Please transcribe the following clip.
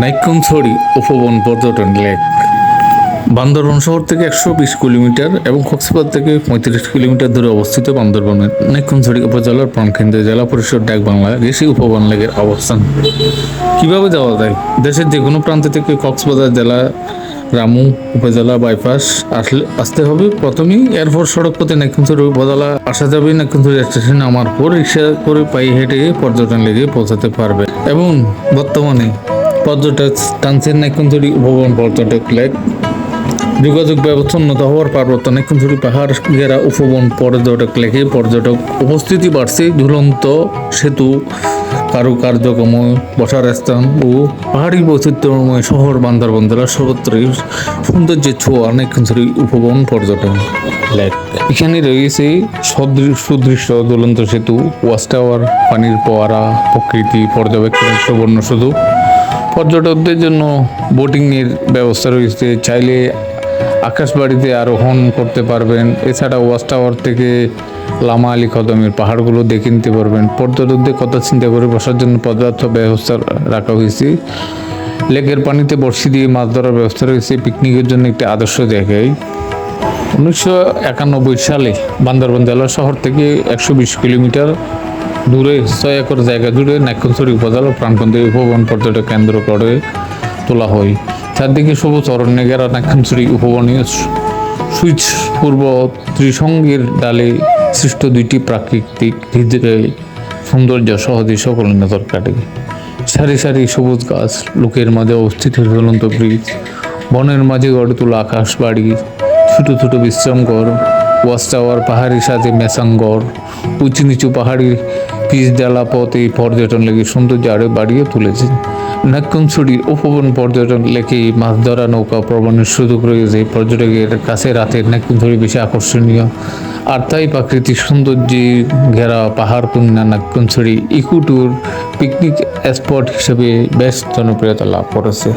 নাইকনছড়ি উপবন পর্যটন লেক। বান্দরবন শহর থেকে একশো বিশ কিলোমিটার এবং কক্সবাজার থেকে পঁয়ত্রিশ কিলোমিটার দূরে অবস্থিত বান্দরবনের নাইকনছড়ি উপজেলার প্রাণকেন্দ্রে জেলা পরিষদ ডাক বাংলা কৃষি উপবন লেকের অবস্থান। কীভাবে যাওয়া যায়? দেশের যে কোনো প্রান্ত থেকে কক্সবাজার জেলা রামু উপজেলা বাইপাস আসলে আসতে হবে। প্রথমেই এরপর সড়ক পথে নাইকুঞ্চুর উপজেলা আসা যাবে। নাইকুঞ্চুর স্টেশন আমার পর রিক্সা করে পায়ে হেঁটে পর্যটন লেগে পৌঁছাতে পারবে। এবং বর্তমানে পর্যটক টানসেন নাইকুঞ্চুরি উপবন পর্যটক লেক। যোগাযোগ ব্যবস্থা উন্নত হওয়ার পার্বত্য নাইকুঞ্চুরি পাহাড় ঘেরা উপবন পর্যটক লেকে পর্যটক উপস্থিতি বাড়ছে। ঝুলন্ত সেতু কারুকার্যক্রময় বসার স্থান ও পাহাড়ি বৈচিত্র্যময় শহর বান্দরবন জেলার সর্বত্রই সৌন্দর্যের ছোঁয়া নাইকুঞ্চুরি উপবন পর্যটন লেক। এখানে রয়েছে সদৃশ সুদৃশ্য ঝুলন্ত সেতু ওয়াচ টাওয়ার, পানির পোয়ারা প্রকৃতি পর্যবেক্ষণের সুবর্ণ শুধু পর্যটকদের জন্য বোটিংয়ের ব্যবস্থা রয়েছে। চাইলে আকাশবাড়িতে আরোহণ করতে পারবেন। এছাড়া ওয়াচ টাওয়ার থেকে লামা আলী কদমের পাহাড়গুলো দেখে নিতে পারবেন। পর্যটকদের কথা চিন্তা করে বসার জন্য পর্যাপ্ত ব্যবস্থা রাখা হয়েছে। লেকের পানিতে বর্ষি দিয়ে মাছ ধরার ব্যবস্থা রয়েছে। পিকনিকের জন্য একটি আদর্শ জায়গায়। উনিশশো একানব্বই সালে বান্দরবান জেলা শহর থেকে একশো বিশ কিলোমিটার দূরে ছয় একর জায়গা জুড়ে নাক্ষণছড়ি উপজেলা প্রাণকেন্দ্রে উপবন পর্যটক কেন্দ্র করে তোলা হয়। চারদিকে সবুজ অরণ্যে ঘেরা নাক্ষণছড়ি উপবনীয় সুইচ পূর্ব ত্রিসঙ্গের ডালে সৃষ্ট দুইটি প্রাকৃতিক হৃদয়ে সৌন্দর্য সহজে সকল নজর কাটে। সারি সারি সবুজ গাছ লোকের মাঝে অবস্থিত ঝুলন্ত ব্রিজ, বনের মাঝে গড়ে তোলা আকাশ বাড়ি, ছোট ছোট বিশ্রামঘর, ওয়াচ টাওয়ার পাহাড়ির সাথে মেসাঙ্গর উঁচু নিচু পাহাড়ি পিচ ডালা পথ এই পর্যটন লেগে সৌন্দর্য আরও বাড়িয়ে তুলেছে। নাক্ষণছড়ির উপবন পর্যটন লেকে মাছ ধরা নৌকা প্রবণের সুযোগ রয়েছে। পর্যটকের কাছে রাতের নাক্ষণছড়ি বেশি আকর্ষণীয়। আর তাই প্রাকৃতিক সৌন্দর্যে ঘেরা পাহাড় কন্যা Nakkhanchhari eco tour picnic spot হিসেবে বেশ জনপ্রিয়তা লাভ করেছে।